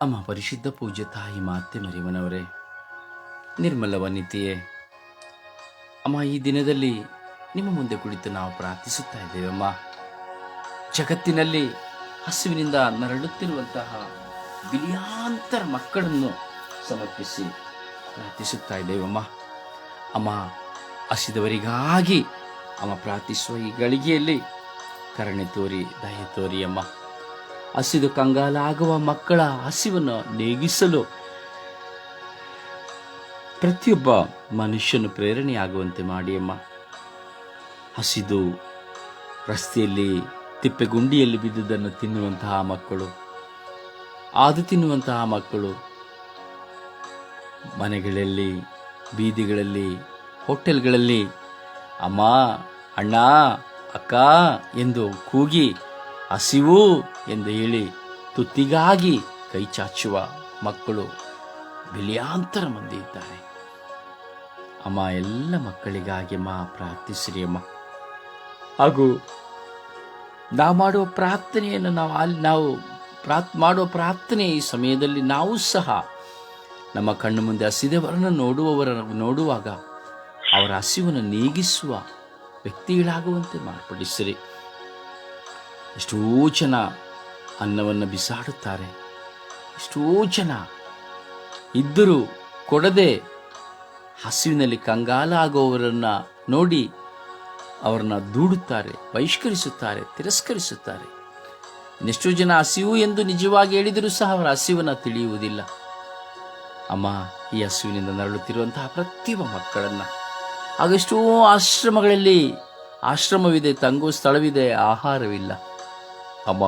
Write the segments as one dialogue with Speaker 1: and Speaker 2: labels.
Speaker 1: ಅಮ್ಮ ಪರಿಶುದ್ಧ ಪೂಜ್ಯ ತಾಯಿ ಮಾತೆ ಮರಿಮನವರೇ ನಿರ್ಮಲ ವನಿತೆಯೇ ಅಮ್ಮ, ಈ ದಿನದಲ್ಲಿ ನಿಮ್ಮ ಮುಂದೆ ಕುಳಿತು ನಾವು ಪ್ರಾರ್ಥಿಸುತ್ತಾ ಇದ್ದೇವಮ್ಮ. ಜಗತ್ತಿನಲ್ಲಿ ಹಸುವಿನಿಂದ ನರಳುತ್ತಿರುವಂತಹ ಬಿಲಿಯಾಂತರ ಮಕ್ಕಳನ್ನು ಸಮರ್ಪಿಸಿ ಪ್ರಾರ್ಥಿಸುತ್ತಾ ಇದ್ದೇವಮ್ಮ. ಅಮ್ಮ, ಹಸಿದವರಿಗಾಗಿ ಅಮ್ಮ ಪ್ರಾರ್ಥಿಸುವ ಈ ಗಳಿಗೆಯಲ್ಲಿ ಕರುಣೆ ತೋರಿ, ದಯೆ ತೋರಿ ಅಮ್ಮ. ಹಸಿದು ಕಂಗಾಲಾಗುವ ಮಕ್ಕಳ ಹಸಿವನ್ನು ನೀಗಿಸಲು. ಪ್ರತಿಯೊಬ್ಬ ಮನುಷ್ಯನು ಪ್ರೇರಣೆಯಾಗುವಂತೆ ಮಾಡಿ ಅಮ್ಮ ಹಸಿದು ರಸ್ತೆಯಲ್ಲಿ, ತಿಪ್ಪೆಗುಂಡಿಯಲ್ಲಿ ಬಿದ್ದುದನ್ನು ತಿನ್ನುವಂತಹ ಮಕ್ಕಳು, ಆದು ತಿನ್ನುವಂತಹ ಮಕ್ಕಳು, ಮನೆಗಳಲ್ಲಿ, ಬೀದಿಗಳಲ್ಲಿ, ಹೋಟೆಲ್ಗಳಲ್ಲಿ, ಅಮ್ಮ, ಅಣ್ಣ, ಅಕ್ಕ ಎಂದು ಕೂಗಿ ಹಸಿವು ಎಂದು ಹೇಳಿ ತುತ್ತಿಗಾಗಿ ಕೈ ಚಾಚುವ ಮಕ್ಕಳು ಬಿಲಿಯಾಂತರ ಮಂದಿ ಇದ್ದಾರೆ. ಅಮ್ಮ, ಎಲ್ಲ ಮಕ್ಕಳಿಗಾಗಿ ಮಾ ಪ್ರಾರ್ಥಿಸಿರಿ ಅಮ್ಮ. ಹಾಗೂ ನಾವು ಮಾಡುವ ಪ್ರಾರ್ಥನೆಯನ್ನು ನಾವು ಅಲ್ಲಿ ನಾವು ಪ್ರಾರ್ಥ್ ಮಾಡುವ ಪ್ರಾರ್ಥನೆ ಈ ಸಮಯದಲ್ಲಿ ನಾವು ಸಹ ನಮ್ಮ ಕಣ್ಣು ಮುಂದೆ ಹಸಿದವರನ್ನು ನೋಡುವವರ ನೋಡುವಾಗ ಅವರ ಹಸಿವನ್ನು ನೀಗಿಸುವ ವ್ಯಕ್ತಿಗಳಾಗುವಂತೆ ಮಾರ್ಪಡಿಸಿರಿ. ಎಷ್ಟೋ ಜನ ಅನ್ನವನ್ನು ಬಿಸಾಡುತ್ತಾರೆ. ಎಷ್ಟೋ ಜನ ಇದ್ದರೂ ಕೊಡದೆ ಹಸಿವಿನಲ್ಲಿ ಕಂಗಾಲ ಆಗುವವರನ್ನು ನೋಡಿ ಅವರನ್ನ ದೂಡುತ್ತಾರೆ, ಬಹಿಷ್ಕರಿಸುತ್ತಾರೆ, ತಿರಸ್ಕರಿಸುತ್ತಾರೆ. ಇನ್ನೆಷ್ಟೋ ಜನ ಹಸಿವು ಎಂದು ನಿಜವಾಗಿ ಹೇಳಿದರೂ ಸಹ ಅವರ ಹಸಿವನ್ನು ತಿಳಿಯುವುದಿಲ್ಲ. ಅಮ್ಮ, ಈ ಹಸುವಿನಿಂದ ನರಳುತ್ತಿರುವಂತಹ ಪ್ರತಿಯೊಬ್ಬ ಮಕ್ಕಳನ್ನು. ಹಾಗೆಷ್ಟೋ ಆಶ್ರಮಗಳಲ್ಲಿ ಆಶ್ರಮವಿದೆ ತಂಗುವ ಸ್ಥಳವಿದೆ, ಆಹಾರವಿಲ್ಲ. ಅಮ್ಮ.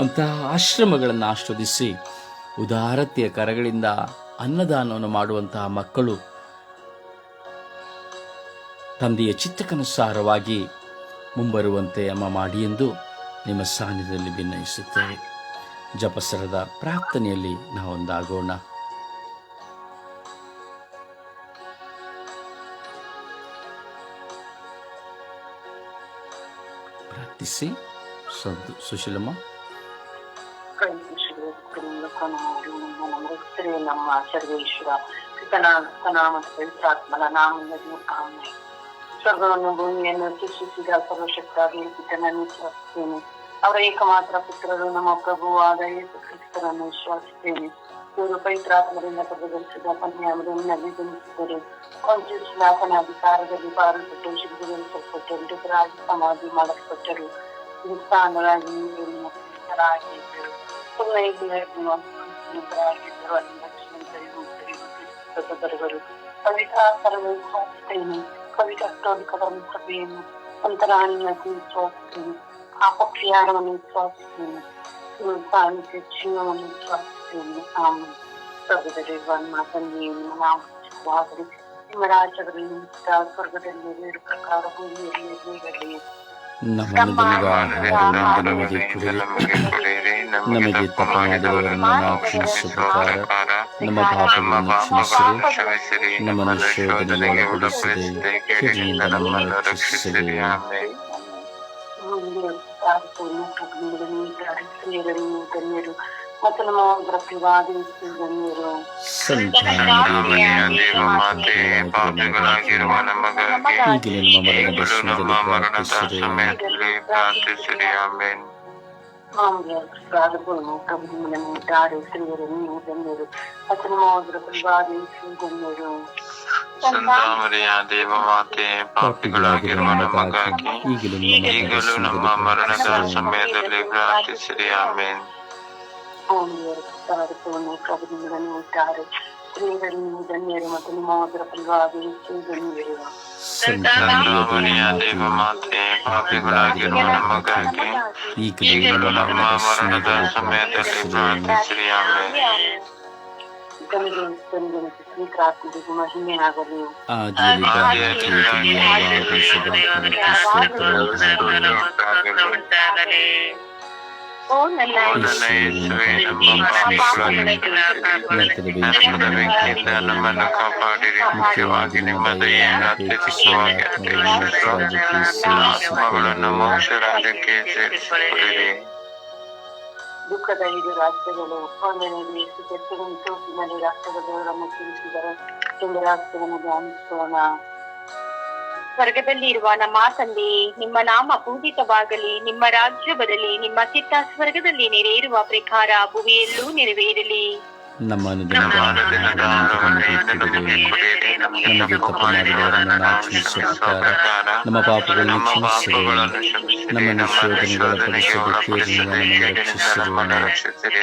Speaker 1: ಅಂತಹ ಆಶ್ರಮಗಳನ್ನು ಆಸ್ವಾದಿಸಿ ಉದಾರತೆಯ ಕರಗಳಿಂದ ಅನ್ನದಾನವನ್ನು ಮಾಡುವಂತಹ ಮಕ್ಕಳು ತಂದೆಯ ಚಿತ್ತಕ್ಕನುಸಾರವಾಗಿ ಮುಂಬರುವಂತೆ ಅಮ್ಮ ಮಾಡಿ ಎಂದು ನಿಮ್ಮ ಸಾನ್ನಿಧ್ಯದಲ್ಲಿ ಭಿನ್ನಯಿಸುತ್ತೇವೆ ಜಪಸರದ ಪ್ರಾರ್ಥನೆಯಲ್ಲಿ ನಾವೊಂದಾಗೋಣ. ಪ್ರಾರ್ಥಿಸಿ ಸದ್ದು ಸುಶೀಲಮ್ಮ
Speaker 2: ನಮ್ಮ ಸರ್ವೇಶ್ವರ ಪವಿತ್ರಾತ್ಮನ ನಾಮದಲ್ಲಿ ಆಮೆ ಸ್ವರ್ಗವನ್ನು ಭೂಮಿಯನ್ನು ಸೃಷ್ಟಿಸಿದ ಸರ್ವಶಕ್ತಾಗಿ ಪಿತನನ್ನು ವಿಶ್ವಾಸಿಸ್ತೇನೆ ಅವರ ಏಕಮಾತ್ರ ಪುತ್ರರು ನಮ್ಮ ಪ್ರಭುವಾದ ಯೇಸು ಕ್ರಿಸ್ತರನ್ನು ವಿಶ್ವಾಸಿಸ್ತೇನೆ ወረቀት ጥራት መደበኛ ተደረገ ሲባል የሚያገኝ ወደ ቆንጆችና ተናዲካር ገዲባር ጉዳዮች ጊዜ ተፈደ እንደ ስራ ተማሪ ማለት ፈጠሩ ልሳን ራይ የሚሰራ ተተደረገ ከቤታ ሰረመሳ ስተኝ ከቤታ ስቶል ከበርምሰቤን እንተናንነት ሶስት አቆክያረመ ሶስት ሳንቴ ችኖ ሶስት ರಾಜ್ಯಗಳಲ್ಲಿ ಸ್ವರ್ಗದಲ್ಲಿ ಏಳು ಪ್ರಕಾರ ಭೂಮಿಯಲ್ಲಿ ಹೇಗಲಿ
Speaker 1: ನಮ್ಮನ್ನು ಆಹಾರವನ್ನು ನಮಗೆ ಕೊಡಿರಿ ನಮಗೆ ತಪ್ಪು ಮಾಡಿದವರನ್ನು ನಾವು ಕ್ಷಮಿಸುವ ಪ್ರಕಾರ ನಮ್ಮ ಪಾಪಗಳನ್ನು ಕ್ಷಮಿಸಿರಿ ನಮ್ಮನ್ನು ಶೋಧನೆಗೆ ಒಳಪಡಿಸದೆ ಕೆಡುಕಿನಿಂದ ನಮ್ಮನ್ನು ರಕ್ಷಿಸಿರಿ
Speaker 2: ಧನ್ಯರು ಮತ್ತು ನಮ್ಮ ಪ್ರತಿವಾದಿ ಧನ್ಯರು
Speaker 3: ಪಾಪಿಗಳಾಗಿರುವ ನಮಗಾಗಿ
Speaker 1: ಈಗಲೂ ನಮ್ಮ ಮರಣ
Speaker 3: ಈಗಲೂ ನಮ್ಮ ಮರಣದ
Speaker 1: ದರ್ಶನದಲ್ಲಿ
Speaker 3: ಸಮಯದಲ್ಲಿ ಪ್ರಾರ್ಥಿಸಿರಿ ಆಮೇನ್
Speaker 2: ತಾರೆ ಸ್ತ್ರೀಯರು ನೀವು ಧನ್ಯರು ಮತ್ತು ನಮ್ಮ ಪ್ರತಿವಾದಿ ಧನ್ಯರು
Speaker 3: ಸಂತಾಮರಿಯ ದೇವಮಾತೆ ಪಾಪಿಗಳಾಗಿರುವ ನಮಗಾಗಿ
Speaker 1: ಈಗಲೂ
Speaker 3: ಈಗಲೂ ನಮ್ಮ ಮರಣದ ಸಮಯದಲ್ಲಿ ಪ್ರಾರ್ಥಿಸಿರಿ ಆಮೇನ್
Speaker 2: ತಾರೆ ಸ್ತ್ರೀಯರು ನೀವು ಧನ್ಯರು ಮತ್ತು ನಿಮ್ಮ ಪ್ರತಿವಾದಿ ಧನ್ಯರು
Speaker 3: ಸಂತಾಮರಿಯ ದೇವಮಾತೆ ಪಾಪಿಗಳಾಗಿರುವ ನಮಗಾಗಿ ಈಗಲೂ ನಮ್ಮ ಮರಣದ ಸಮಯದಲ್ಲಿ ಪ್ರಾರ್ಥಿಸಿರಿ ಆಮೇನ್
Speaker 2: ತಮಗೆ ತಂದೆನಿಗೆ ಸ್ವೀಕರಾತ್ಮರಿಗೆ ಮಹಿಮೆ ಆಗಲಿ ಓ ನನ್ನ
Speaker 3: ನನ್ನ ಯೇಸುವೆ ಮುಖ್ಯವಾಗಿ ನಿಮ್ಮ ದಯೆಯನ್ನು ಅತ್ಯಧಿಕವಾಗಿ ಆತ್ಮಗಳನ್ನು ಮೋಕ್ಷರಾಜ್ಯಕ್ಕೆ ಸೇರಿಸಿಕೊಳ್ಳಿರಿ
Speaker 2: ದುಃಖದ ಐದು ರಾಷ್ಟ್ರಗಳು ಒಂದನೇದು ಯೇಸು ಕೆತ್ತನೆ ಸೋಪಿನಲ್ಲಿ ರಾಷ್ಟ್ರಗಳವರನ್ನು ತಿಳಿಸಿದರು ಎಂದು ರಾಷ್ಟ್ರವನ್ನು ಧ್ಯಾನಿಸೋಣ
Speaker 4: ಸ್ವರ್ಗದಲ್ಲಿ ಇರುವ ನಮ್ಮ ತಂದೆ, ನಿಮ್ಮ ನಾಮ ಪೂಜಿತವಾಗಲಿ, ನಿಮ್ಮ ರಾಜ್ಯ ಬರಲಿ, ನಿಮ್ಮ ಚಿತ್ತ ಸ್ವರ್ಗದಲ್ಲಿ ನೆರೆಯಿರುವ ಪ್ರಕಾರ ಭುವಿಯಲ್ಲೂ ನೆರವೇರಲಿ.
Speaker 1: ನಮ್ಮ ಅನುದಿನದ ಕೊಡಿರಿ ನಮಗೆ ತಪ್ಪು ಮಾಡಿದವರನ್ನು ನಾವು ಕ್ಷಮಿಸುವ ಪ್ರಕಾರ ನಮ್ಮ ಪಾಪಗಳನ್ನು ಕ್ಷಮಿಸಿರಿ ನಮ್ಮನ್ನು ಶೋಧನೆಗಳ ಪಡಿಸಲು ನಮ್ಮನ್ನು ರಕ್ಷಿಸಿರಿ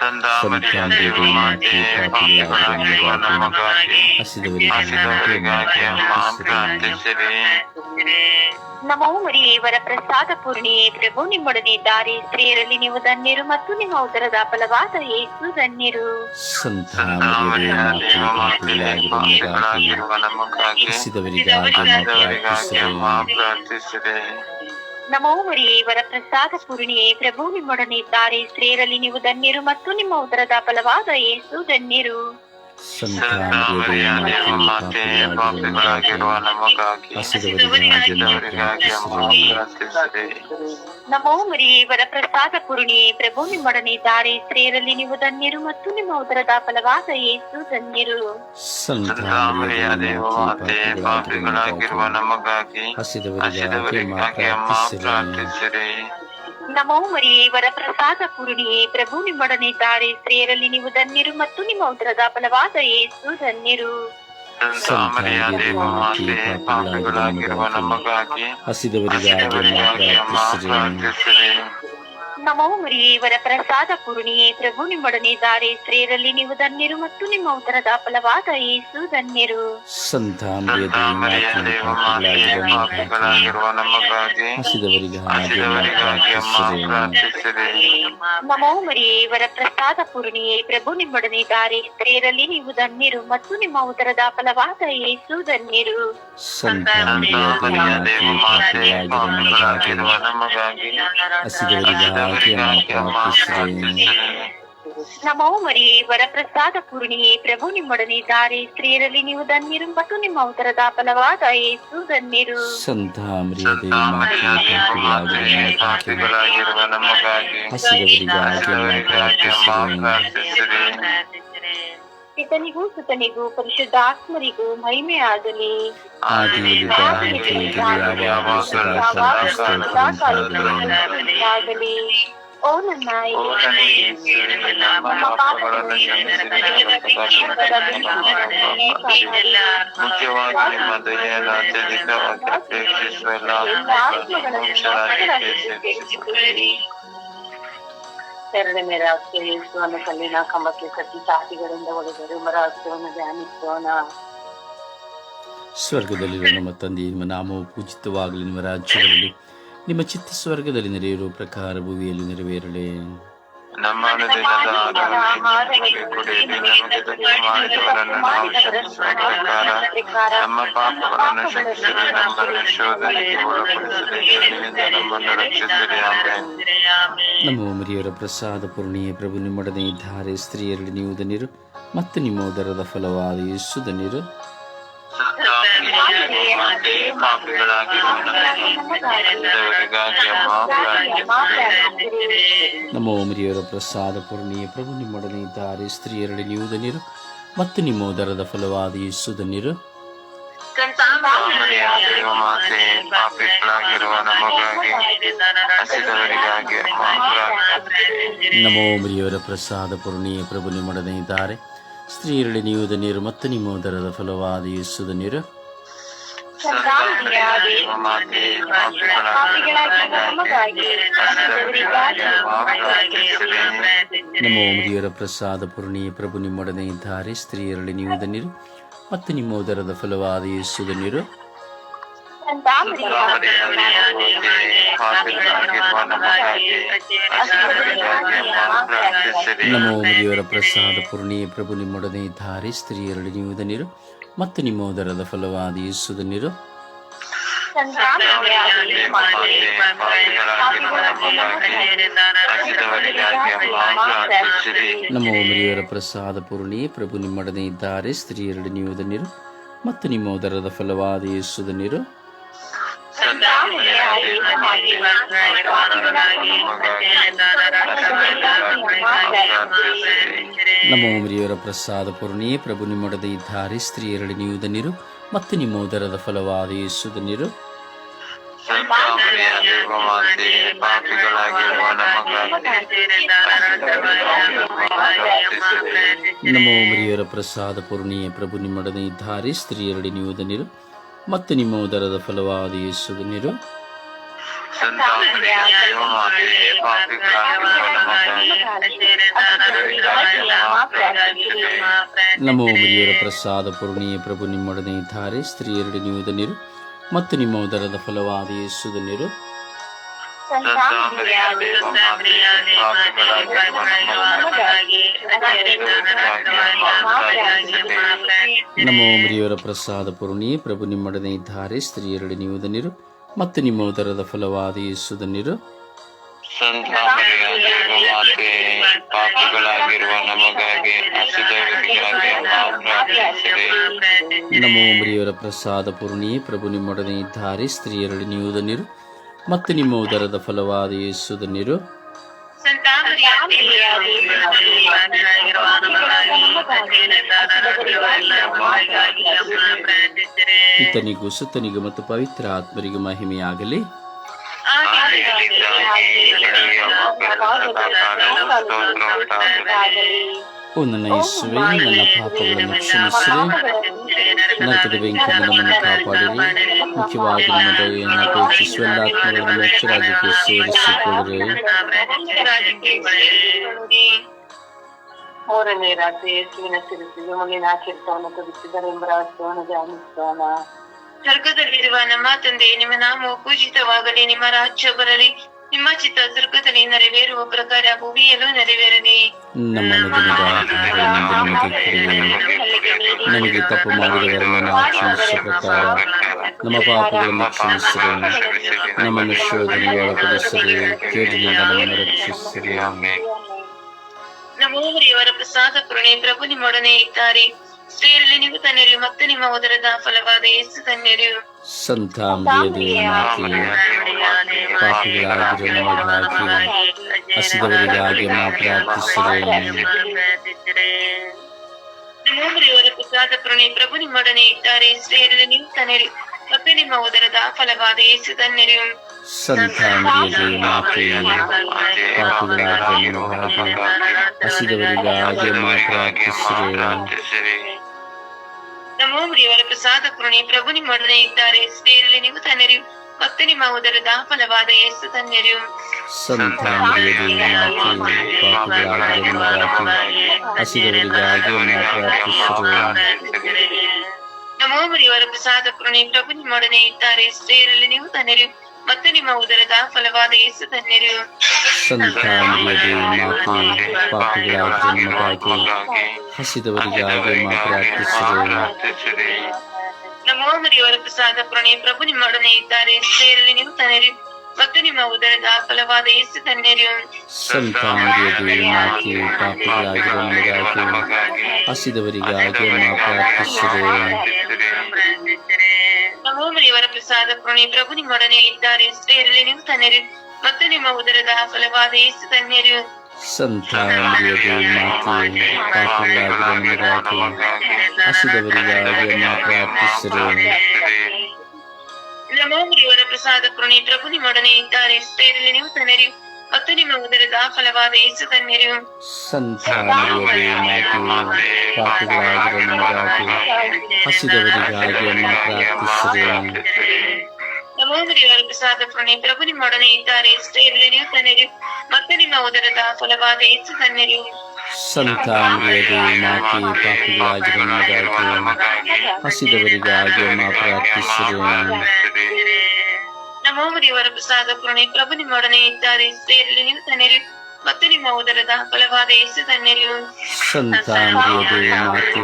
Speaker 1: ಸಂತ ಮರಿಯದೇ ಇವರ ಪಾಪಿಗಳಾಗಿರುವ ನಮಗಾಗಿ ಹಸಿದವರಿಗಾಗಿ ನಾವು ಪ್ರಾರ್ಥಿಸಿರಿ
Speaker 4: ನಮೋ ಮರಿಯೇವರ ಪ್ರಸಾದ ಪೂರ್ಣಿಯೇ ಪ್ರಭು ನಿಮ್ಮೊಡನೆ ದಾರಿ ಸ್ತ್ರೀಯರಲ್ಲಿ ನೀವು ಧನ್ಯರು ಮತ್ತು ನಿಮ್ಮ ಉದರದ ಫಲವಾದ ಏಸು ಧನ್ಯರು.
Speaker 1: ಸಂತ ಮರಿಯದೇ ಮಾತೆಯು ಪಾಪಿಗಳಾಗಿರುವ ನಮಗಾಗಿ ಹಸಿದವರಿಗಾಗಿ ನಾವು ಪ್ರಾರ್ಥಿಸಿರಿ
Speaker 4: ನಮೋ ಮರಿಯೇ ವರಪ್ರಸಾದ ಪೂರ್ಣಿಯೇ ಪ್ರಭು ನಿಮ್ಮೊಡನೆ ಇದ್ದಾರೆ. ಸ್ತ್ರೀಯರಲ್ಲಿ ನೀವು ಧನ್ಯರು ಮತ್ತು ನಿಮ್ಮ ಉದರದ ಫಲವಾದ ಏಸು ಧನ್ಯರು.
Speaker 1: ಪಾಪಿಗಳಾಗಿರುವ ನಮಗಾಗಿ
Speaker 4: ನಮೋ ಮರಿಯೇ ವರಪ್ರಸಾದ ಪೂರ್ಣಿಯೇ ಪ್ರಭು ನಿಮ್ಮೊಡನೆ ದಾರಿ ಸ್ತ್ರೀಯರಲ್ಲಿ ನೀವು ಧನ್ಯರು ಮತ್ತು ನಿಮ್ಮ ಉದರದ ಫಲವಾದ ಯೇಸು ಧನ್ಯರು.
Speaker 1: ಪಾಪಿಗಳಾಗಿರುವ ನಮಗಾಗಿ ಹಸಿದವರಿಗಾಗಿ ಪ್ರಾರ್ಥಿಸಿರಿ.
Speaker 4: ನಮೋ ಮರಿಯೇ ವರಪ್ರಸಾದ ಪೂರ್ಣಿಯೇ ಪ್ರಭು ನಿಮ್ಮೊಡನೆ ದಾರಿ ಸ್ತ್ರೀಯರಲ್ಲಿ ನೀವು ಧನ್ಯರು ಮತ್ತು ನಿಮ್ಮ ಉದರದ ಫಲವಾದ ಯೇಸು ಧನ್ಯರು.
Speaker 1: ಸಂತ ಮರಿಯದೇ ಮಾತೆಯು ಪಾಪಿಗಳಾಗಿರುವ ನಮಗಾಗಿ ಹಸಿದವರಿಗಾಗಿ ಪ್ರಾರ್ಥಿಸಿರಿ
Speaker 4: ನಮೋ ಮರಿಯೇ ವರಪ್ರಸಾದ ಪೂರ್ಣಿಯೇ ಪ್ರಭು ನಿಮ್ಮೊಡನೆ ದಾರಿ ಸ್ತ್ರೀಯರಲ್ಲಿ ನೀವು ಧನ್ಯರು ಮತ್ತು ನಿಮ್ಮ ಉದರದ ಫಲವಾದ ಯೇಸು ಧನ್ಯರು. ನಮೋ ಮರಿಯೇವರ ಪ್ರಸಾದ ಪೂರ್ಣಿಯೇ ಪ್ರಭು ನಿಮ್ಮೊಡನೆ ದಾರಿ ಸ್ತ್ರೀಯರಲ್ಲಿ ನೀವು ಧನ್ಯರು ಮತ್ತು ನಿಮ್ಮ ಉದರದ ಫಲವಾದ ಯೇಸು ಧನ್ಯರು.
Speaker 1: ಸಂತ ಪ್ರಾರ್ಥಿಸಿರಿ
Speaker 4: ನಮೋ ಮರಿ ವರಪ್ರಸಾದ ಪೂರ್ಣಿಯೇ ಪ್ರಭು ನಿಮ್ಮೊಡನೆ ಇದ್ದಾರೆ ಸ್ತ್ರೀಯರಲ್ಲಿ ನೀವು ಧನ್ಯರು ಮತ್ತು ನಿಮ್ಮ ಉದರದ ಫಲವಾದ ಏಸು ಧನ್ಯರು.
Speaker 1: ಸಂತ ಹಸಿದವರಿಗಾಗಿ ಪ್ರಾರ್ಥಿಸಿರಿ
Speaker 4: ಪಿತನಿಗೂ ಸುತನಿಗೂ ಪರಿಶುದ್ಧ ಆತ್ಮರಿಗೂ ಮಹಿಮೆ ಆಗಲಿ
Speaker 1: ಆದಿಯಲ್ಲಿ ಯಾವ ಸದಾ
Speaker 4: ಆಗಲಿ ಓ ನನ್ನ ನಮ್ಮ ಪಾಪಗಳನ್ನು
Speaker 3: ಮುಖ್ಯವಾಗಿ ನಿಮ್ಮ ದಯೆಯನ್ನು ಅತ್ಯಧಿಕವಾಗಿ ಅಪೇಕ್ಷಿಸುವ ಎಲ್ಲ ಆತ್ಮಗಳನ್ನು
Speaker 2: ಎರಡನೇ ರಾಷ್ಟ್ರ ಯೇಸುವನ್ನು ಕಲ್ಲಿನ ಕಂಬಕ್ಕೆ ಕಟ್ಟಿ ಸಾಕಿಗಳಿಂದ ಒಳಗಡೆ ಮರ ರಾಷ್ಟ್ರವನ್ನು ಧ್ಯಾನಿಸೋಣ
Speaker 1: ಸ್ವರ್ಗದಲ್ಲಿರುವ ನಮ್ಮ ತಂದೆ, ನಿಮ್ಮ ನಾಮವು ಪೂಜಿತವಾಗಲಿ ನಿಮ್ಮ ರಾಜ್ಯದಲ್ಲಿ ನಿಮ್ಮ ಚಿತ್ತ ಸ್ವರ್ಗದಲ್ಲಿ ನೆರೆಯಿರುವ ಪ್ರಕಾರ ಭೂಮಿಯಲ್ಲಿ ನೆರವೇರಲಿ.
Speaker 3: ನಮ್ಮ ದಿನದ ನಮ್ಮ ಪಾಪಗಳನ್ನು ಕ್ಷಮಿಸಿರಿ ನಮ್ಮನ್ನು ರಕ್ಷಿಸಿರಿ
Speaker 1: ನಮ್ಮ ಮರಿಯವರ ಪ್ರಸಾದ ಪೂರ್ಣಿಯ ಪ್ರಭು, ನಿಮ್ಮೊಡನೆ ಇದ್ದಾರೆ ಸ್ತ್ರೀಯರಲ್ಲಿ ನೀವು ದನಿರು ಮತ್ತು ನಿಮ್ಮ ಉದರದ ಫಲವಾದ ಯೇಸು ಧನ್ಯರು. ನಮ್ಮ ಮರಿಯವರ ಪ್ರಸಾದ ಪೂರ್ಣಿಯ ಪ್ರಭು ನಿಮ್ಮೊಡನೆ ಇದ್ದಾರೆ ಸ್ತ್ರೀಯರಡಿ ನೀವು ಧನ್ಯರು ಮತ್ತು ನಿಮ್ಮ ದರದ ಫಲವಾದ ಯೇಸು ನಮೋ ಮರಿಯವರ ಪ್ರಸಾದ ಪೂರ್ಣಿಯ ಪ್ರಭು ನಿಮ್ಮೊಡನೆ ಇದ್ದಾರೆ ಸ್ತ್ರೀಯರಲ್ಲಿ ನೀವು ನೀರು ಮತ್ತು ನಿಮ್ಮ ಉದರದ ಫಲವಾದ
Speaker 5: ಯೇಸುದ ನೀರು.
Speaker 1: ನಮೋ ಮುರಿಯರ ಪ್ರಸಾದ ಪೂರ್ಣಿಯ ಪ್ರಭು ನಿಮ್ಮೊಡನೆ ಇದ್ದಾರೆ ಸ್ತ್ರೀಯರಲ್ಲಿ ನೀವು ನೀರು ಮತ್ತು ನಿಮ್ಮ ಉದರದ ಫಲವಾದ ಯೇಸು ನಮೋ ಮುರಿಯವರ ಪ್ರಸಾದ ಪೂರ್ಣಿಯ ಪ್ರಭು ನಿಮ್ಮೊಡನೆ ಧಾರಿ ಸ್ತ್ರೀಯರಲ್ಲಿ ನೀವು ನೀರು ಮತ್ತು ನಿಮ್ಮೋದರದ ಫಲವಾದ
Speaker 6: ಯೇಸುದ ನೀರು
Speaker 1: ನಮೋ ಮುರಿಯವರ ಪ್ರಸಾದ ಪೂರ್ಣಿ ಪ್ರಭು ನಿಮ್ಮೊಡನೆ ಇದ್ದಾರೆ ಸ್ತ್ರೀಯರಲ್ಲಿ ನೀವು ನೀರು ಮತ್ತು ನಿಮ್ಮೋದರದ ಫಲವಾದ ಯೇಸುದ ಧನ್ಯರು
Speaker 5: ಸಂತಾನರಿಯಾಗಿ
Speaker 1: ಮರಿಯವರ ಪ್ರಸಾದ ಪೂರ್ಣಿಯೇ ಪ್ರಭು ನಿಮ್ಮೊಡದೆ ಇದ್ದಾರೆ ಸ್ತ್ರೀಯರಲ್ಲಿ ನೀವುದ ಧನ್ಯರು ಮತ್ತು ನಿಮ್ಮ ಉದರದ ಫಲವಾದ ಯೇಸು ಧನ್ಯರು
Speaker 6: ಸಂತಾನರಿಯಾಗಿರುವ ಮಾತೆ ಪಾಪಿಗಳಾಗಿರುವ ನಮಗಾಗಿ ಪ್ರಾರ್ಥಿಸಿರಿ
Speaker 1: ನಮೋ ಮರಿಯವರ ಪ್ರಸಾದ ಪೂರ್ಣಿಯೇ ಪ್ರಭು ನಿಮ್ಮೊಡನೆ ಇದ್ದಾರೆ ಸ್ತ್ರೀಯರಡಿ ನೀವು ಧನ್ಯರು ಮತ್ತು ನಿಮ್ಮ ಉದರದ ಫಲವಾದ ಯೇಸು
Speaker 6: ನೀರು.
Speaker 1: ನಮೋ ಪ್ರಸಾದ ಪೂರ್ಣಿಯ ಪ್ರಭು ನಿಮ್ಮೊಡನೆ ಇದ್ದಾರೆ. ಸ್ತ್ರೀಯರಲ್ಲಿ ನೀವು ಧನ್ಯರು ಮತ್ತು ನಿಮ್ಮ ಉದರದ ಫಲವಾದ ಯೇಸು ಧನ್ಯರು ನಮೋ ಮರಿಯವರ ಪ್ರಸಾದ ಪೂರ್ಣಿ, ಪ್ರಭು ನಿಮ್ಮೊಡನೆ ಇದ್ದಾರೆ ಸ್ತ್ರೀಯರಡೆ ನೀವು ಧನ್ಯರು ಮತ್ತು ನಿಮ್ಮ ಉದರದ ಫಲವಾದ ಯೇಸು ಧನ್ಯರು
Speaker 6: ನಮಗಾಗಿ
Speaker 1: ನಮೋ ಮರಿಯವರ ಪ್ರಸಾದ ಪೂರ್ಣಿ, ಪ್ರಭು ನಿಮ್ಮೊಡನೆ ಇದ್ದಾರೆ ಸ್ತ್ರೀಯರಡೆ ನೀವು ಧನ್ಯರು ಮತ್ತು ನಿಮ್ಮ ಉದರದ ಫಲವಾದ ಯೇಸುದ
Speaker 5: ನೀರು.
Speaker 1: ಇತನಿಗೂ ಸುತ್ತನಿಗೂ ಮತ್ತು ಪವಿತ್ರ ಆತ್ಮರಿಗೂ ಮಹಿಮೆಯಾಗಲಿ. ಓ ನನ್ನ ಯೇಸುವೆ ನನ್ನ ಪಾಪಗಳನ್ನು ಕ್ಷಮಿಸಿರಿ ನರಕದ ಬೆಂಕಿಯಿಂದ ನಮ್ಮನ್ನು ಕಾಪಾಡಿರಿ ಮುಖ್ಯವಾಗಿ ನಿಮ್ಮ ದಯೆಯನ್ನು ಅಪೇಕ್ಷಿಸುವ ಎಲ್ಲ ಆತ್ಮಗಳನ್ನು ಮೋಕ್ಷರಾಜ್ಯಕ್ಕೆ ಸೇರಿಸಿಕೊಳ್ಳಿರಿ
Speaker 2: ಮೂರನೇ ರಾತ್ರಿ ಯೇಸುವಿನ ತಿರುಸಿಗೆ ಮುಗಿನ ಆಚರಿಸವನ್ನು ತೊಡಗಿಸಿದರೆಂಬ ರಹಸ್ಯವನ್ನು ಧ್ಯಾನಿಸೋಣ
Speaker 5: ಸ್ವರ್ಗದಲ್ಲಿರುವ ನಮ್ಮ ತಂದೆ ನಿಮ್ಮ ನಾಮವು ಪೂಜಿತವಾಗಲಿ ನಿಮ್ಮ ರಾಜ್ಯ ಬರಲಿ ನಿಮ್ಮ ಚಿತ್ತ ಸ್ವರ್ಗದಲ್ಲಿ ನೆರವೇರುವ ಪ್ರಕಾರ ಭೂಮಿಯಲ್ಲೂ ನೆರವೇರಲಿ.
Speaker 1: ನಮ್ಮ ನಮಗೆ. ತಪ್ಪು ಮಾಡಿದವರನ್ನು ನಾವು ಕ್ಷಮಿಸುವ ಪ್ರಕಾರ ನಮ್ಮ ಪಾಪಗಳನ್ನು ಕ್ಷಮಿಸಿರಿ. ನಮ್ಮನ್ನು ಶೋಧನೆಗೆ ಒಳಪಡಿಸಿರಿ. ಕೇಡಿನಿಂದ ನಮ್ಮನ್ನು ರಕ್ಷಿಸಿರಿ.
Speaker 5: ನಮೋ ಪ್ರಸಾದ ಕರುಣೆ ಪ್ರಭು ನಿಮ್ಮೊಡನೆ ಇದ್ದಾರೆ. ಸ್ತ್ರೀಯರಲ್ಲಿ ನೀವು ತನ್ನೆರಿಯು ಮತ್ತು ನಿಮ್ಮ ಉದರದ ಫಲವಾದ ಯೇಸು ತನ್ನೆರಿ
Speaker 1: ಸಂತ ಅಂಬಿಯದೇ ಮಾತೆ ಪಾಪಿಗಳಾಗಿರೋ ನಮಗಾಗಿ ಹಸಿದವರಿಗಾಗಿ ನಾವು ಪ್ರಾರ್ಥಿಸಿರಿ
Speaker 5: ನಮೋ ಮರಿಯವರ ಪ್ರಸಾದ ಕರುಣೆ ಪ್ರಭು ನಿಮ್ಮೊಡನೆ ಇದ್ದಾರೆ ಸ್ತ್ರೀಯರಲ್ಲಿ ನೀವು ತನ್ನೆರಿ ಮತ್ತು ನಿಮ್ಮ ಉದರದ ಫಲವಾದ ಯೇಸು ತನ್ನೆರಿ
Speaker 1: ಸಂತ ಅಂಬಿಯದೇ ಮಾತೆ ಪಾಪಿಗಳಾಗಿರೋ ನಮಗಾಗಿ ಹಸಿದವರಿಗಾಗಿ ನಾವು ಪ್ರಾರ್ಥಿಸಿರಿ
Speaker 6: ಪ್ರಾರ್ಥಿಸಿರಿ
Speaker 5: ನಮೋ ಮರಿಯವರ ಪ್ರಸಾದ ಕೃಣಿ ಪ್ರಭು ನಿಮ್ಮೊಡನೆ ಇದ್ದಾರೆ. ಸ್ತ್ರೀಯರಲ್ಲಿ ನೀವು ತನ್ನೆರಿಯು. ಮತ್ತು ನಿಮ್ಮ ಉದರದ ಫಲವಾದ ಯೇಸು ತನ್ನೆರಿಯು.
Speaker 1: ಸಂತ ಅಂಬಿಯದೇ ಮಾತೆ ಪಾಪಿಗಳಾಗಿರೋ ನಮಗಾಗಿ ಹಸಿದವರಿಗಾಗಿ ನಾವು ಪ್ರಾರ್ಥಿಸಿರಿ
Speaker 5: ನಮೋ ಮರಿಯವರ ಪ್ರಸಾದ ಕೃಣಿ ಪ್ರಭು ನಿಮ್ಮೊಡನೆ ಇದ್ದಾರೆ. ಸ್ತ್ರೀಯರಲ್ಲಿ ನೀವು ತನ್ನೆರಿ ಮತ್ತು ನಿಮ್ಮ ಉದರದ ಫಲವಾದ ಯೇಸು ಧನ್ಯರು
Speaker 1: ಸಂತ ಅಂಬಿಯದೇ ಮಾತೆ ಪಾಪಿಗಳಾಗಿರೋ ನಮಗಾಗಿ ಹಸಿದವರಿಗಾಗಿ ನಾವು ಪ್ರಾರ್ಥಿಸಿರಿ
Speaker 6: ಪ್ರಾರ್ಥಿಸಿರಿ
Speaker 5: ನಮೋ ಮರಿಯವರ ಪ್ರಸಾದ ಪ್ರಣಯ ಪ್ರಭು ನಿಮ್ಮೊಡನೆ ಇದ್ದಾರೆ. ಸೇರಲಿ ನೀವು ತನ್ನೆರಿ. ಮತ್ತು ನಿಮ್ಮ ಉದರದ ಫಲವಾದ ಯೇಸು ತನ್ನೆರಿ
Speaker 1: ಸಂತ ಅಂಬಿಯದೇ ಮಾತೆ ಪಾಪಿಗಳಾಗಿರೋ ನಮಗಾಗಿ ಹಸಿದವರಿಗಾಗಿ ನಾವು ಪ್ರಾರ್ಥಿಸಿರಿ
Speaker 5: ನಮೋ ಮರಿಯವರ ಪ್ರಸಾದ ಕರುಣೆ ಪ್ರಭು ನಿಮ್ಮೊಡನೆ ಇದ್ದಾರೆ ಸ್ತ್ರೀಯರಲ್ಲಿ ನೀವು ತನ್ನೆರಿ ಮತ್ತು ನಿಮ್ಮ ಉದರದ ಫಲವಾದ ಯೇಸು ತನ್ನೆರಿ
Speaker 1: ಸಂತ ಅಂಬಿಯದೇ ಮಾತೆ ಪಾಪಿಗಳಾಗಿರೋ ನಮಗಾಗಿ ಹಸಿದವರಿಗಾಗಿ ನಾವು ಪ್ರಾರ್ಥಿಸಿರಿ
Speaker 5: ನಮೋ ಮರಿಯವರ ಪ್ರಸಾದ ಕೃಣಿ ಪ್ರಭು ನಿಮ್ಮೊಡನೆ ಇದ್ದಾರೆ ಸ್ತ್ರೀಯರಲ್ಲಿ ನೀವು ತನ್ನೆರಿ
Speaker 6: ಮತ್ತು ನಿಮ್ಮ ಉದರದ ಫಲವಾದ ಯೇಸು ಧನ್ಯರು
Speaker 1: ಸಂತ ಮರಿಯದೇ ಪಾಪಿಗಳಾಗಿರೋ ನಮಗಾಗಿ ಹಸಿದವರಿಗಾಗಿ ಅಮ್ಮ ಪ್ರಾರ್ಥಿಸಿರಿ.
Speaker 6: ನಮೋ ಮರಿಯವರ ಪ್ರಸಾದ ಕೃಣಿ ಪ್ರಭು ನಿಮ್ಮೊಡನೆ ಇದ್ದಾರೆ ಸ್ತ್ರೀಯರಲ್ಲಿ ನೀವು ಧನ್ಯರು ಮತ್ತು ನಿಮ್ಮ ಉದರದ ಫಲವಾದ ಯೇಸು ಧನ್ಯರು
Speaker 1: ಸಂತ ಮರಿಯದೇ ಮಾತೆ ಪಾಪಿಗಳಾಗಿರೋ ನಮಗಾಗಿ ಹಸಿದವರಿಗಾಗಿ ಅಮ್ಮ ಪ್ರಾರ್ಥಿಸಿರಿ.
Speaker 6: ನಮೋ ಮರಿಯವರ ಪ್ರಸಾದ ಪುಣ್ಯ ಪ್ರಭು ನಿಮ್ಮೊಡನೆ ಇದ್ದಾರೆ. ಸ್ತ್ರೀಯರಲ್ಲಿ ನೀವು ಧನ್ಯರು ಮತ್ತು ನಿಮ್ಮ ಉದರದ ಫಲವಾದ ಯೇಸು ಧನ್ಯರು
Speaker 1: ಸಂತ ಮರಿಯದೇ ಮಾತೆ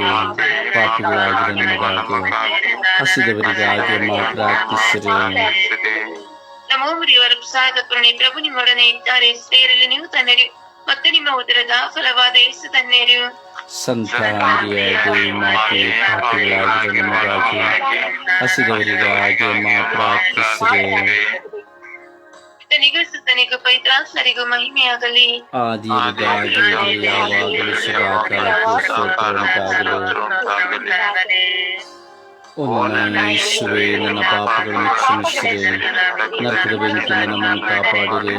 Speaker 1: ಪಾಪಿಗಳಾಗಿರೋ ನಮಗಾಗಿ ಹಸಿದವರಿಗಾಗಿ ಅಮ್ಮ ಪ್ರಾರ್ಥಿಸಿರಿ.
Speaker 6: ನಮೋ ಮರಿಯವರ ಪ್ರಸಾದ ಪುಣ್ಯ ಪ್ರಭು ನಿಮ್ಮೊಡನೆ ಇದ್ದಾರೆ. ಸ್ತ್ರೀಯರಲ್ಲಿ ನೀವು ಧನ್ಯರು ಮತ್ತು ನಿಮ್ಮ ಉದರದ ಫಲವಾದ ಯೇಸು ಧನ್ಯರು
Speaker 1: ಸಂತ ಮರಿಯದೇ ಮಾತೆ ಪಾಪಿಗಳಾಗಿರೋ ನಮಗಾಗಿ ಹಸಿದವರಿಗಾಗಿ ಅಮ್ಮ ಪ್ರಾರ್ಥಿಸಿರಿ.
Speaker 6: ತನಿಗೂ ಸುತ್ತನಿಗೂ ಪೈತ್ರಾಸರಿಗೂ ಮಹಿಮೆಯಾಗಲಿ.
Speaker 1: ಆದಿಯರಿಗಾಗಿ ಯಾವಾಗಲೂ ಸದಾಕಾಲಕ್ಕೂ ಸ್ತೋತ್ರ ಉಂಟಾಗಲಿ ಓ ನನ್ನ ಯೇಸುವೆ ನನ್ನ ಪಾಪಗಳನ್ನು ಕ್ಷಮಿಸಿರಿ ನರಕದ ಬೆಂಕಿಯಿಂದ ನಮ್ಮನ್ನು ಕಾಪಾಡಿರಿ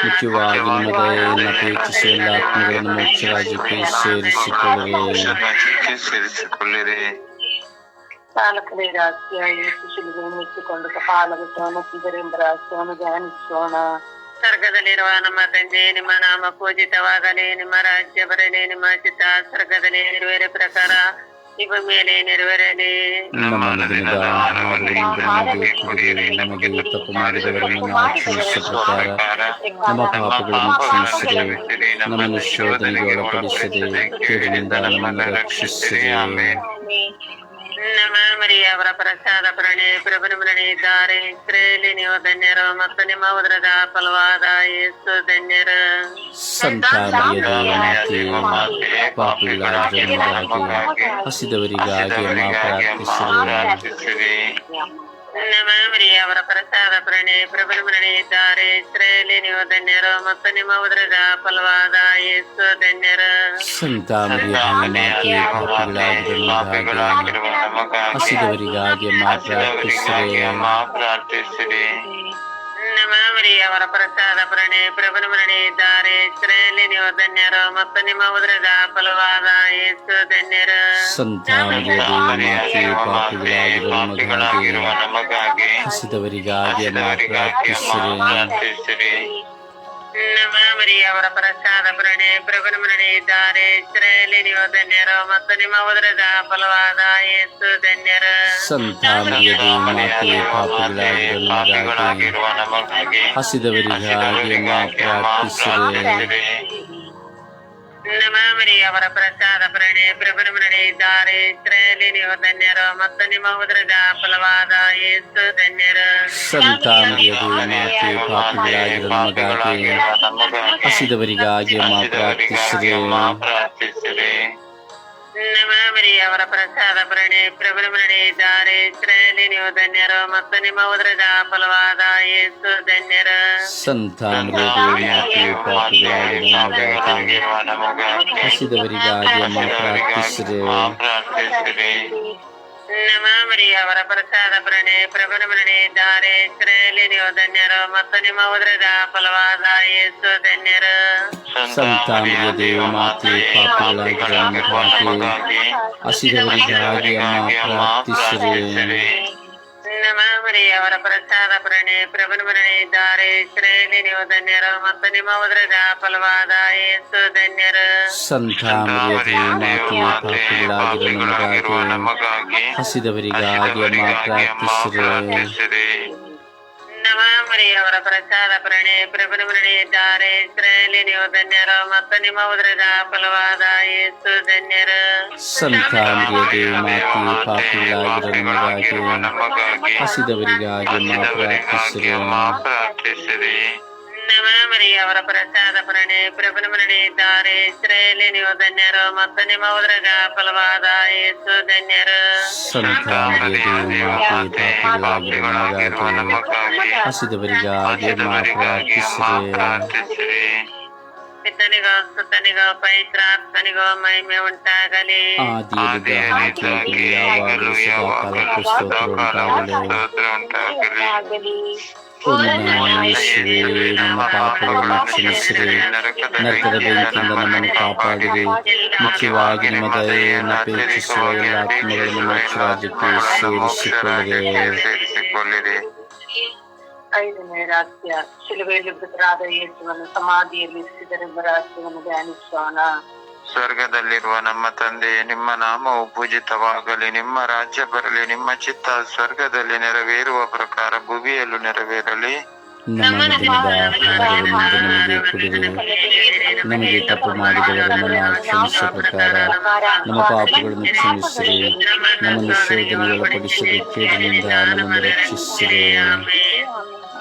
Speaker 1: ಮುಖ್ಯವಾಗಿ ನಿಮ್ಮ ದಯೆಯನ್ನು ಅಪೇಕ್ಷಿಸಿ ಎಲ್ಲ ಆತ್ಮಗಳನ್ನು ಮೋಕ್ಷ ರಾಜ್ಯಕ್ಕೆ ಸೇರಿಸಿಕೊಳ್ಳಿರಿ
Speaker 3: ಸೇರಿಸಿಕೊಳ್ಳಿರಿ
Speaker 2: ಸಾಲಕಲೇ ರಾಜ್ಯ ಯೇಸು ಶಿಲುಬೆಯನ್ನು ಮೆಚ್ಚಿಕೊಂಡು ಕಪಾಲಗುತ್ತವನ್ನು ಇದರಿಂದ ರಾಜ್ಯವನ್ನು ಧ್ಯಾನಿಸೋಣ
Speaker 6: ಸ್ವರ್ಗದಲ್ಲಿರುವ ನಮ್ಮ ತಂದೆ ನಿಮ್ಮ ನಾಮ ಪೂಜಿತವಾಗಲಿ ನಿಮ್ಮ ರಾಜ್ಯ ಬರಲಿ ನಿಮ್ಮ ಚಿತ್ತ ಸ್ವರ್ಗದಲ್ಲಿ ನೆರವೇರೋ ಪ್ರಕಾರ ನಿಮ್ಮ ಮೇಲೆ ನೆರವೇರಲಿ
Speaker 1: ನಮ್ಮ ದಿನದ ಆಹಾರವನ್ನು ನಮಗೆ ಕೊಡಿರಿ ನಮಗೆ ತಪ್ಪು ಮಾಡಿದವರನ್ನು ನಾವು ಕ್ಷಮಿಸಿದ ಪ್ರಕಾರ ನಮ್ಮ ಪಾಪಗಳನ್ನು ಕ್ಷಮಿಸಿರಿ ನಮ್ಮನ್ನು ಶೋಧನೆಗೆ ಒಳಪಡಿಸದೆ ಕೇಡಿನಿಂದ ನಮ್ಮನ್ನು ರಕ್ಷಿಸಿರಿ
Speaker 6: ನಮ್ಮ ಮರಿಯ ಅವರ ಪ್ರಸಾದ ಪ್ರಣೆ ಪ್ರಭುನ ಮರಣೆ ಇದ್ದಾರೆ ಸ್ತ್ರೀಯಲ್ಲಿ ನೀವು ಧನ್ಯರು ಮತ್ತು ನಿಮ್ಮ ಉದರದ ಫಲವಾದ ಯೇಸು ಧನ್ಯರು
Speaker 1: ಸಂತ ಮರಿಯದೇ ಮಾತೆ ಪಾಪಿಗಳಾಗಿರೋ ನಮಗಾಗಿ ಹಸಿದವರಿಗಾಗಿ ಅಮ್ಮ ಪ್ರಾರ್ಥಿಸಿರಿ
Speaker 6: ನಮ್ಮ ಮರಿಯ ಅವರ ಪ್ರಸಾದ ಪ್ರಣಿ ಪ್ರಭುನ ಇಸ್ರೇಲಿ ನೀವು ಧನ್ಯರು ಮತ್ತು ನಿಮ್ಮ ಉದರದ ಫಲವಾದ ಯೇಸು ಧನ್ಯರು.
Speaker 1: ಸಂತ ಹಸಿದವರಿಗಾಗಿ ಅಮ್ಮ ಪ್ರಾರ್ಥಿಸಿರಿ.
Speaker 6: ಅವರ ಪ್ರಸಾದ ಪ್ರಣಿ. ಪ್ರಭನ ಮರಣೆ ಇದ್ದಾರೆ. ಸ್ತ್ರೀಯಲ್ಲಿ ನೀವು ಧನ್ಯರು ಮತ್ತು ನಿಮ್ಮ ಉದ್ರದ ಫಲವಾದ ಯೇಸು ಧನ್ಯರು.
Speaker 1: ಸಂತಾನಿಗಾಗಿ ನಮಗಾಗಿ ಹಸಿದವರಿಗಾಗಿ ಪ್ರಾರ್ಥಿಸಿರಿ.
Speaker 6: ಮರಿಯ ಅವರ ಪ್ರಸಾದ ಪ್ರಣೆ ಪ್ರಭುನ ಇಸ್ರೇಲಿ ನೀವು ಧನ್ಯರು ಮತ್ತು ನಿಮ್ಮ ಉದರದ ಫಲವಾದ ಯೇಸು ಧನ್ಯರು.
Speaker 1: ಸಂತ ಮರಿಯದೇ ಮಾತೆ ಪಾಪಿಗಳಾಗಿರೋ ನಮಗಾಗಿ ಹಸಿದವರಿಗಾಗಿ ಪ್ರಾರ್ಥಿಸಿರಿ.
Speaker 6: ನಮ್ಮ ಮರಿಯ ಅವರ ಪ್ರಸಾದ ಪ್ರಣೆ ಪ್ರಭುನ ದಾರಿ ಸ್ತ್ರೀಯಲ್ಲಿ ನೀವು ಧನ್ಯರು ಮತ್ತು ನಿಮ್ಮ ಉದರದ ಫಲವಾದ ಯೇಸು ಧನ್ಯರು.
Speaker 1: ಸಂತ ಮರಿಯದೇ ಮಾತೆ ಪಾಪಿಗಳಾಗಿರೋ ನಮಗಾಗಿ ಹಸಿದವರಿಗಾಗಿ ಅಮ್ಮ ಪ್ರಾರ್ಥಿಸಿರಿ
Speaker 6: ಅವರ ಪ್ರಸಾದ ಪ್ರಣೆ ಇದ್ದಾರೆ ಸ್ತ್ರೀಯಲ್ಲಿ ನೀವು ಧನ್ಯರು ಮತ್ತು ನಿಮ್ಮ ಉದರದ ಫಲವಾದ ಯೇಸು ಧನ್ಯರು.
Speaker 1: ಸಂತ ಮರಿಯದೇ ಮಾತೆ ಪಾಪಿಗಳಾಗಿರೋ ನಮಗಾಗಿ ಹಸಿದವರಿಗಾಗಿ ಅಮ್ಮ ಪ್ರಾರ್ಥಿಸಿರಿ
Speaker 3: ಪ್ರಾರ್ಥಿಸಿರಿ
Speaker 6: ನಮ್ಮ ಮರಿಯ ಅವರ ಪ್ರಸಾದ ಪ್ರಣೆ ಪ್ರಭುನ ಮರಣೆ ಇದ್ದಾರೆ ಸ್ತ್ರೀಯಲ್ಲಿ ನೀವು ಧನ್ಯರು ಮತ್ತು ನಿಮ್ಮ ಉದರದ ಫಲವಾದ ಯೇಸು ಧನ್ಯರು
Speaker 1: ಸಂತ ಮರಿಯದೇ ಮಾತೆ ಪಾಪಿಗಳಾಗಿರೋ ನಮಗಾಗಿ ಹಸಿದವರಿಗಾಗಿ ಅಮ್ಮ ಪ್ರಾರ್ಥಿಸಿರಿ
Speaker 6: ನಮ್ಮ ಮರಿಯ ಅವರ ಪ್ರಸಾದ ಪ್ರಣೆ ಪ್ರಭುನ ಮರಣಿ ಇದ್ದಾರೆ. ಶ್ರೇಣಿ ನೀವು ಧನ್ಯರು ಮತ್ತು ನಿಮ್ಮ ಉದ್ರದ ಫಲವಾದ ಯೇಸು ಧನ್ಯರು.
Speaker 1: ಸಂತ ನಮಗಾಗಿ ಹಸಿದವರಿಗಾಗಿ ಪ್ರಾರ್ಥಿಸಿರಿ.
Speaker 6: ನಮ್ಮ ಮರಿಯ ಅವರ ಪ್ರಸಾದ ಪ್ರಣೆ ಇದ್ದಾರೆ ಸ್ತ್ರೀಯಲ್ಲಿ ನೀವು ಧನ್ಯರು ಮತ್ತು ನಿಮ್ಮ ಉದ್ರದ ಫಲವಾದ ಯೇಸು ಧನ್ಯರು.
Speaker 1: ಸಂತ ಮರಿಯದೇ ಮಾತೆ ಪಾಪಿಗಳಾಗಿರೋ ನಮಗಾಗಿ ಹಸಿದವರಿಗಾಗಿ ಅಮ್ಮ ಪ್ರಾರ್ಥಿಸಿರಿ.
Speaker 3: ಪ್ರಾರ್ಥಿಸಿರಿ
Speaker 6: ನಮ್ಮ ಮರಿಯ ಅವರ ಪ್ರಸಾದ ಪ್ರಣೆ ಪ್ರಭುನ ಮರಣೆ ಇದ್ದಾರೆ ಸ್ತ್ರೀಯಲ್ಲಿ ನೀವು ಧನ್ಯರು ಮತ್ತು ನಿಮ್ಮ ಉದರದ ಫಲವಾದ ಯೇಸು ಧನ್ಯರು
Speaker 1: ಸಂತ ಮರಿಯದೇ ಮಾತೆ ಪಾಪಿಗಳಾಗಿರೋ ನಮಗಾಗಿ ಹಸಿದವರಿಗಾಗಿ ಅಮ್ಮ ಪ್ರಾರ್ಥಿಸಿರಿ
Speaker 3: ಪ್ರಾರ್ಥಿಸಿರಿ
Speaker 6: ಪಿತನಿಗೋ ಸುತನಿಗೋ ಪವಿತ್ರಾತ್ಮನಿಗೋ ಮಹಿಮೆ ಉಂಟಾಗಲಿ
Speaker 1: ಆದಿಯಲ್ಲಿದ್ದ ಹಾಗೆ ಯಾವಾಗಲೂ ಸದಾಕಾಲಕ್ಕೂ ಸ್ತೋತ್ರ ಉಂಟಾಗಲಿ ನರಕದ ಬೆಂಕಿಯಿಂದ ನಮ್ಮನ್ನು ಕಾಪಾಡಿರಿ ಮುಖ್ಯವಾಗಿ ನಿಮ್ಮ ದಯೆಯನ್ನು ಅಪೇಕ್ಷಿಸುವ ಎಲ್ಲ ಆತ್ಮಗಳನ್ನು ಮೋಕ್ಷ ಸೇರಿಸಿಕೊಳ್ಳಿರಿ
Speaker 2: ಐದನೇ ರಹಸ್ಯ ಶಿಲುಬೆಯಲ್ಲಿ ಮೃತರಾದ ಯೇಸುವನ್ನು ಸಮಾಧಿಯಲ್ಲಿ ಇರಿಸಿದರೆ ರಹಸ್ಯವನ್ನು ಧ್ಯಾನಿಸೋಣ
Speaker 3: ಸ್ವರ್ಗದಲ್ಲಿರುವ ನಮ್ಮ ತಂದೆ ನಿಮ್ಮ ನಾಮವು ಪೂಜಿತವಾಗಲಿ ನಿಮ್ಮ ರಾಜ್ಯ ಬರಲಿ ನಿಮ್ಮ ಚಿತ್ತ ಸ್ವರ್ಗದಲ್ಲಿ ನೆರವೇರುವ ಪ್ರಕಾರ ಭುವಿಯಲ್ಲೂ ನೆರವೇರಲಿ.
Speaker 1: ನಮಗೆ ತಪ್ಪು ಮಾಡಿದವರನ್ನು ನಾವು ಕ್ಷಮಿಸುವ ಪ್ರಕಾರ ನಮ್ಮ ಪಾಪಗಳನ್ನು ಕ್ಷಮಿಸಿರಿ. ನಮ್ಮನ್ನು ಶೋಧನೆಗೆ ಒಳಪಡಿಸಿರಿ ಕೇಡಿನಿಂದ ನಮ್ಮನ್ನು ರಕ್ಷಿಸಿರಿ.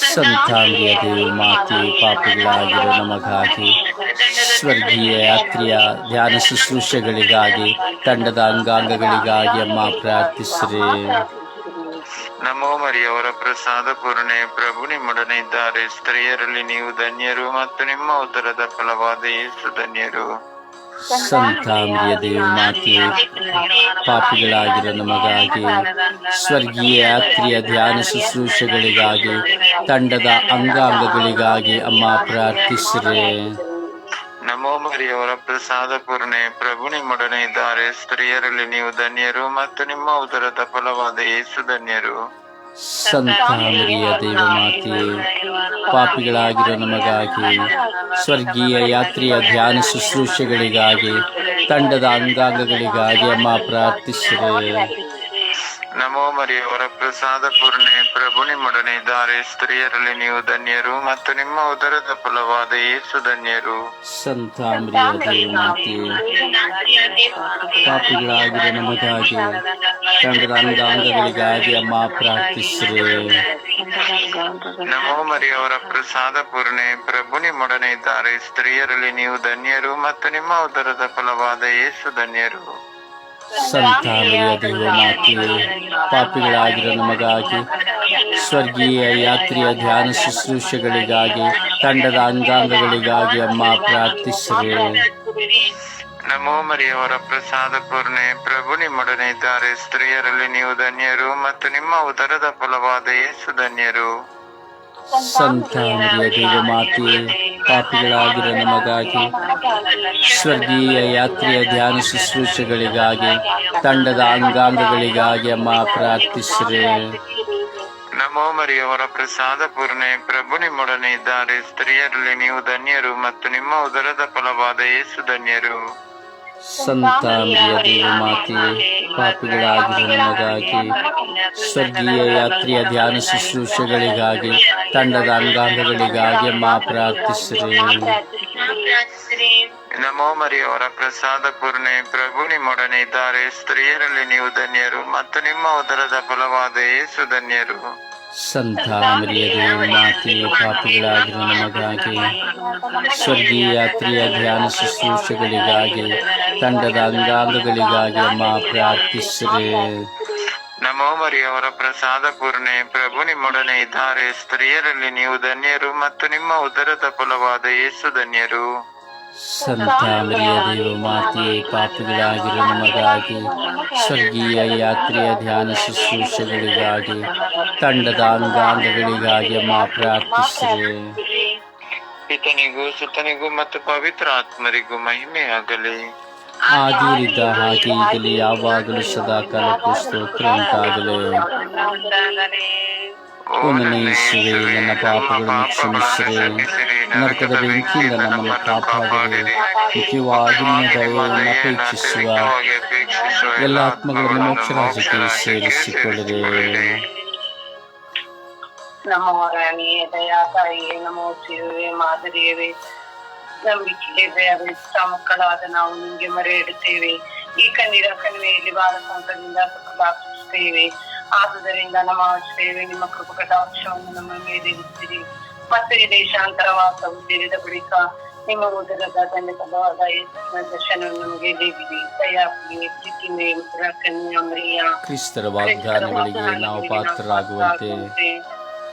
Speaker 1: ಸಂತಾಂಗಿಯ ದೇವಿ ಮಾತೆ, ಪಾಪಗಳಾಗಿರು ನಮಗಾಗಿ ಸ್ವರ್ಗೀಯ ಯಾತ್ರೆಯ ಧ್ಯಾನ ಶುಶ್ರೂಷೆಗಳಿಗಾಗಿ, ತಂಡದ ಅಂಗಾಂಗಗಳಿಗಾಗಿ ಅಮ್ಮ ಪ್ರಾರ್ಥಿಸ್ರಿ.
Speaker 3: ನಮೋ ಮರಿಯವರ ಪ್ರಸಾದ ಪೂರ್ಣೆ, ಪ್ರಭು ನಿಮ್ಮೊಡನೆ ಇದ್ದಾರೆ. ಸ್ತ್ರೀಯರಲ್ಲಿ ನೀವು ಧನ್ಯರು ಮತ್ತು ನಿಮ್ಮ ಉದರದ ಫಲವಾದ ಯೇಸು ಧನ್ಯರು.
Speaker 1: ಸಂತಾಂಗಿಯ ದೇವಿ ಮಾತೆ ಪಾಪಿಗಳಾಗಿರೋ ನಮಗಾಗಿ, ಸ್ವರ್ಗೀಯ ಯಾತ್ರೆಯ ಧ್ಯಾನ ಶುಶ್ರೂಷೆಗಳಿಗಾಗಿ, ತಂಡದ ಅಂಗಾಂಗಗಳಿಗಾಗಿ ಅಮ್ಮ ಪ್ರಾರ್ಥಿಸಿರೆ.
Speaker 3: ನಮೋ ಮರಿಯವರ ಪ್ರಸಾದ ಪೂರ್ಣೆ, ಪ್ರಭು ನಿಮ್ಮೊಡನೆ ಇದ್ದಾರೆ. ಸ್ತ್ರೀಯರಲ್ಲಿ ನೀವು ಧನ್ಯರು ಮತ್ತು ನಿಮ್ಮ ಉದರದ ಫಲವಾದ ಯೇಸು ಧನ್ಯರು.
Speaker 1: ಸಂತಾಮರಿಯ ದೇವಮಾತೆ ಪಾಪಿಗಳಾಗಿರೋ ನಮಗಾಗಿ ಸ್ವರ್ಗೀಯ ಯಾತ್ರೆಯ ಧ್ಯಾನ ಶುಶ್ರೂಷೆಗಳಿಗಾಗಿ ತಂಡದ ಅಂಗಾಂಗಗಳಿಗಾಗಿ ಅಮ್ಮ ಪ್ರಾರ್ಥಿಸಿರಿ.
Speaker 3: ನಮೋ ಮರಿಯವರ ಪ್ರಸಾದ ಪೂರ್ಣೆ ಪ್ರಭು ನಿಮ್ಮೊಡನೆ ಇದ್ದಾರೆ. ಸ್ತ್ರೀಯರಲ್ಲಿ ನೀವು ಧನ್ಯರು ಮತ್ತು ನಿಮ್ಮ ಉದರದ ಫಲವಾದ ಯೇಸು ಧನ್ಯರು.
Speaker 1: ಸಂತ ದೇವಮಾತೆ ಪಾಪಿಗಳಾಗಿರೋ ನಮಗಾಗಿ ತಂಡದ ಅಂಗಾಂಗಗಳಿಗಾಗಿ ಅಮ್ಮ ಪ್ರಾರ್ಥಿಸಿರಿ.
Speaker 3: ನಮೋ ಮರಿಯವರ ಪ್ರಸಾದ ಪೂರ್ಣೆ ಪ್ರಭು ನಿಮ್ಮೊಡನೆ ಇದ್ದಾರೆ. ಸ್ತ್ರೀಯರಲ್ಲಿ ನೀವು ಧನ್ಯರು ಮತ್ತು ನಿಮ್ಮ ಉದರದ ಫಲವಾದ ಯೇಸು ಧನ್ಯರು.
Speaker 1: ಸಂತಾಮರಿಯ ದೇವಮಾತೆ ಪಾಪಿಗಳಾಗಿರೋ ನಮಗಾಗಿ ಸ್ವರ್ಗೀಯ ಯಾತ್ರೆಯ ಧ್ಯಾನ ಶುಶ್ರೂಷೆಗಳಿಗಾಗಿ ತಂಡದ ಅಂಗಾಂಗಗಳಿಗಾಗಿ ಅಮ್ಮ ಪ್ರಾರ್ಥಿಸಿರಿ.
Speaker 3: ನಮೋ ಮರಿಯವರ ಪ್ರಸಾದ ಪೂರ್ಣೆ ಪ್ರಭು ನಿಮ್ಮೊಡನೆ ಇದ್ದಾರೆ. ಸ್ತ್ರೀಯರಲ್ಲಿ ನೀವು ಧನ್ಯರು ಮತ್ತು ನಿಮ್ಮ ಉದರದ ಫಲವಾದ ಯೇಸು ಧನ್ಯರು.
Speaker 1: ಸಂತಾಮರಿಯ ದೇವಮಾತೆ ಪಾಪಿಗಳಾಗಿರೋ ನಮಗಾಗಿ ಸ್ವರ್ಗೀಯ ಯಾತ್ರೆಯ ಧ್ಯಾನ ಶುಶ್ರೂಷೆಗಳಿಗಾಗಿ, ತಂಡದ ಅಂಗಾಂಗಗಳಿಗಾಗಿ ಅಮ್ಮ ಪ್ರಾರ್ಥಿಸಿರಿ.
Speaker 3: ನಮೋ ಮರಿಯವರ ಪ್ರಸಾದ ಪೂರ್ಣೆ, ಪ್ರಭು ನಿಮ್ಮೊಡನೆ ಇದ್ದಾರೆ. ಸ್ತ್ರೀಯರಲ್ಲಿ ನೀವು ಧನ್ಯರು ಮತ್ತು ನಿಮ್ಮ ಉದರದ ಫಲವಾದ ಯೇಸು ಧನ್ಯರು.
Speaker 1: ಸಂತಾಮರಿಯ ದೇವಮಾತೆ ಪಾಪಿಗಳಾಗಿ ನಮಗಾಗಿ ಸ್ವರ್ಗೀಯ ಯಾತ್ರೆಯ ಧ್ಯಾನ ಶುಶ್ರೂಷೆಗಳಿಗಾಗಿ, ತಂಡದ ಅಂಗಾಂಗಗಳಿಗಾಗಿ ಮಾ ಪ್ರಾರ್ಥಿಸಿರಿ.
Speaker 3: ನಮೋ ಮರಿಯವರ ಪ್ರಸಾದ ಪೂರ್ಣೆ, ಪ್ರಭು ನಿಮ್ಮೊಡನೆ ಇದ್ದಾರೆ. ಸ್ತ್ರೀಯರಲ್ಲಿ ನೀವು ಧನ್ಯರು ಮತ್ತು ನಿಮ್ಮ ಉದರದ ಫಲವಾದ ಯೇಸು ಧನ್ಯರು.
Speaker 1: ಸಂತಾಮರಿಯ ದೇವಮಾತೆ ಪಾಪಿಗಳಾಗಿರುವ ನಮಗಾಗಿ ಸ್ವರ್ಗೀಯ ಯಾತ್ರೆಯ ಧ್ಯಾನ ಶುಶ್ರೂಷೆಗಳಿಗಾಗಿ, ತಂಡದ ಅಂಗಾಂಗಗಳಿಗಾಗಿ ಅಮ್ಮ ಪ್ರಾರ್ಥಿಸಿರಿ.
Speaker 3: ನಮೋ ಮರಿಯವರ ಪ್ರಸಾದ ಪೂರ್ಣೆ, ಪ್ರಭು ನಿಮ್ಮೊಡನೆ ಇದ್ದಾರೆ. ಸ್ತ್ರೀಯರಲ್ಲಿ ನೀವು ಧನ್ಯರು ಮತ್ತು ನಿಮ್ಮ ಉದರದ ಫಲವಾದ ಯೇಸು ಧನ್ಯರು.
Speaker 1: ಸಂತಾಮರಿಯ ದೇವಮಾತೆ ಪಾಪಿಗಳಾಗಿರೋ ನಮಗಾಗಿ ಸ್ವರ್ಗೀಯ ಯಾತ್ರೆಯ ಧ್ಯಾನ ಶುಶ್ರೂಷೆಗಳಿಗಾಗಿ ತಂಡದ ಅಂಗಾಂಗಗಳಿಗಾಗಿ ಅಮ್ಮ ಪ್ರಾರ್ಥಿಸಿದೆ
Speaker 3: ಪಿತನಿಗೂ ಸುತನಿಗೂ ಮತ್ತು ಪವಿತ್ರ ಆತ್ಮರಿಗೂ ಮಹಿಮೆಯಾಗಲಿ.
Speaker 1: ಆದಿಯಲ್ಲಿದ್ದ ಹಾಗೆ ಈಗಲೇ ಯಾವಾಗಲೂ ಸದಾ ಕಾಲಕ್ಕೂ ಸ್ತೋತ್ರ ಉಂಟಾಗಲಿ ಓ ನನ್ನ ಪಾಪಗಳನ್ನು ಕ್ಷಮಿಸಿರಿ. ನರಕದ ಬೆಂಕಿಯಿಂದ ನಮ್ಮನ್ನು ಕಾಪಾಡಿರಿ ಮುಖ್ಯವಾಗಿ ನಿಮ್ಮ ದಯೆಯನ್ನು ಅಪೇಕ್ಷಿಸುವ ಎಲ್ಲ ಆತ್ಮಗಳನ್ನು ಮೋಕ್ಷ ರಾಜ್ಯಕ್ಕೆ ಸೇರಿಸಿಕೊಳ್ಳಿರಿ
Speaker 2: ನಮೋ ರಾಣಿಯೇ ದಯಾ ತಾಯಿಯೇ ನಮೋ ಶಿವೇ ಮಾದರಿಯವೇ. ನಂಬಿಕೆ ದಯವಿಟ್ಟ ಮಕ್ಕಳಾದ ನಾವು ನಿಮಗೆ ಮೊರೆ ಇಡುತ್ತೇವೆ. ಈ ಕಣ್ಣೀರ ಕಣಿವೆಯಲ್ಲಿ ಬಾಲ ಸಂಕಟದಿಂದ ಸುಖದಾಗಿಸುತ್ತೇವೆ ಆದುದರಿಂದ ನಮ್ಮ ಆಶ್ರಯವೇ, ನಿಮ್ಮ ಕೃಪಕಟಾಕ್ಷವನ್ನು ನಮ್ಮ ಮೇಲೆ ಇರಿಸಿರಿ ದೇಶಾಂತರವಾಸವು ಸೇರಿದ ಬಳಿಕ ನಿಮ್ಮ ಉದರದ ಯೇಸುವಿನ ದರ್ಶನವನ್ನು ನಮಗೆ ನೀಡಿರಿ ದಯಾಪುರಿ ಪ್ರೀತಿಮೆ ಕನ್ಯಾಮರಿಯ
Speaker 1: ಕ್ರಿಸ್ತರ ವಾಗ್ದಾನಗಳಿಗೆ ನಾವು ಪಾತ್ರರಾಗುವಂತೆ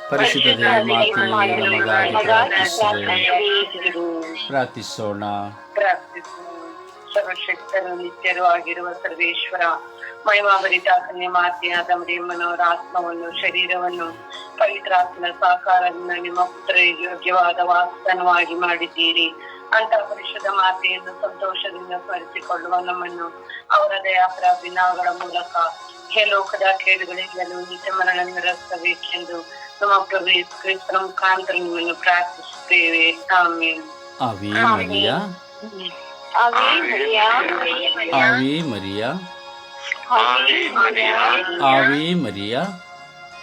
Speaker 1: ಪರಿಶುದ್ಧ ಮಾತೆಯೇ ನಮಗಾಗಿ ಪ್ರಾರ್ಥಿಸಿರಿ ಪ್ರಾರ್ಥಿಸೋಣ.
Speaker 2: ಪ್ರಾರ್ಥಿಸು ಸರ್ವಶಕ್ತರು ನಿತ್ಯರು ಆಗಿರುವ ಸರ್ವೇಶ್ವರ ಮಹಿಮಾಭರಿತ ಕನ್ಯ ಮಾತೆಯಾದ ಮರಿಯಮ್ಮನವರ ಆತ್ಮವನ್ನು ಶರೀರವನ್ನು ಪವಿತ್ರಾತ್ಮನ ಸಾಕಾರದಿಂದ ನಿಮ್ಮ ಪುತ್ರ ಯೋಗ್ಯವಾದ ವಾಸ್ತನವಾಗಿ ಮಾಡಿದ್ದೀರಿ ಅಂತ ಪರಿಷದ ಮಾತೆಯನ್ನು ಸಂತೋಷದಿಂದ ಸ್ಮರಿಸಿಕೊಳ್ಳುವ ನಮ್ಮನ್ನು ಅವರ ದಯಾಪರ ವಿನಾಗಳ ಮೂಲಕ ಹೇ ಲೋಕದ ಕೇಡುಗಳಿಂದಲೂ ನಿತ್ಯ ಮರಣ ನಿರಸಬೇಕೆಂದು ನಮ್ಮ ಪ್ರಭು ಕ್ರಿಸ್ತನ ಮುಖಾಂತರ ನಿಮ್ಮನ್ನು ಪ್ರಾರ್ಥಿಸುತ್ತೇವೆ ಆಮೇಲೆ
Speaker 1: ಅವೇ ಮರಿಯ ಅವೇ ಮರಿಯ
Speaker 3: ಅವೇ ಮರಿಯ